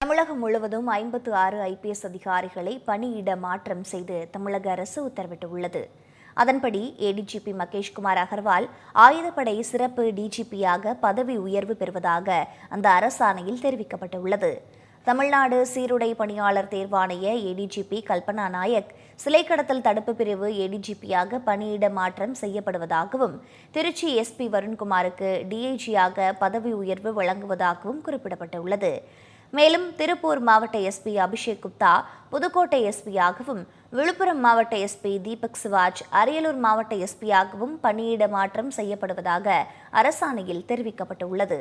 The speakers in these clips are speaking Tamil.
தமிழகம் முழுவதும் ஐம்பத்து ஆறு ஐபிஎஸ் அதிகாரிகளை பணியிட மாற்றம் செய்து தமிழக அரசு உத்தரவிட்டுள்ளது. அதன்படி ஏடிஜிபி மகேஷ்குமார் அகர்வால் ஆயுதப்படை சிறப்பு டிஜிபியாக பதவி உயர்வு பெறுவதாக அந்த அரசாணையில் தெரிவிக்கப்பட்டுள்ளது. தமிழ்நாடு சீருடை பணியாளர் தேர்வாணைய ஏடிஜிபி கல்பனா நாயக் சிலை கடத்தல் தடுப்பு பிரிவு ஏடிஜிபியாக பணியிட மாற்றம் செய்யப்படுவதாகவும் திருச்சி எஸ்பி வருண்குமாருக்கு டிஐஜியாக பதவி உயர்வு வழங்குவதாகவும் குறிப்பிடப்பட்டுள்ளது. மேலும் திருப்பூர் மாவட்ட எஸ்பி அபிஷேக் குப்தா புதுக்கோட்டை எஸ்பியாகவும் விழுப்புரம் மாவட்ட எஸ்பி தீபக் சிவாஜ் அரியலூர் மாவட்ட எஸ்பியாகவும் பணியிட மாற்றம் செய்யப்படுவதாக அரசாணையில் தெரிவிக்கப்பட்டுள்ளது.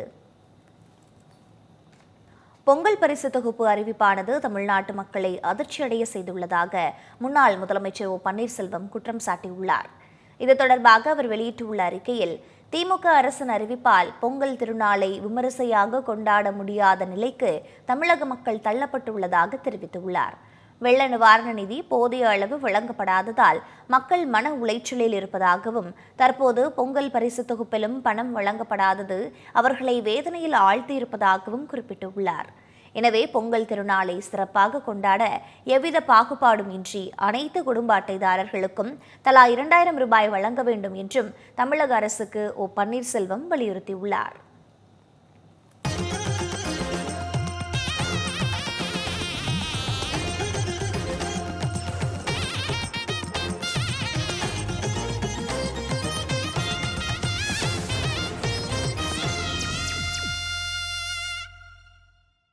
பொங்கல் பரிசு தொகுப்பு அறிவிப்பானது தமிழ்நாட்டு மக்களை அதிர்ச்சியடைய செய்துள்ளதாக முன்னாள் முதலமைச்சர் ஓ பன்னீர்செல்வம் குற்றம் சாட்டியுள்ளார். இது தொடர்பாக அவர் வெளியிட்டுள்ள அறிக்கையில் திமுக அரசின் அறிவிப்பால் பொங்கல் திருநாளை விமரிசையாக கொண்டாட முடியாத நிலைக்கு தமிழக மக்கள் தள்ளப்பட்டுள்ளதாக தெரிவித்துள்ளார். வெள்ள நிவாரண நிதி போதிய அளவு வழங்கப்படாததால் மக்கள் மன உளைச்சலில் இருப்பதாகவும் தற்போது பொங்கல் பரிசு தொகுப்பிலும் பணம் வழங்கப்படாதது அவர்களை வேதனையில் ஆழ்த்தியிருப்பதாகவும் குறிப்பிட்டுள்ளார். எனவே பொங்கல் திருநாளை சிறப்பாக கொண்டாட எவ்வித பாகுபாடும் இன்றி அனைத்து குடும்ப அட்டைதாரர்களுக்கும் தலா இரண்டாயிரம் ரூபாய் வழங்க வேண்டும் என்றும் தமிழக அரசுக்கு ஓ பன்னீர்செல்வம் வலியுறுத்தியுள்ளார்.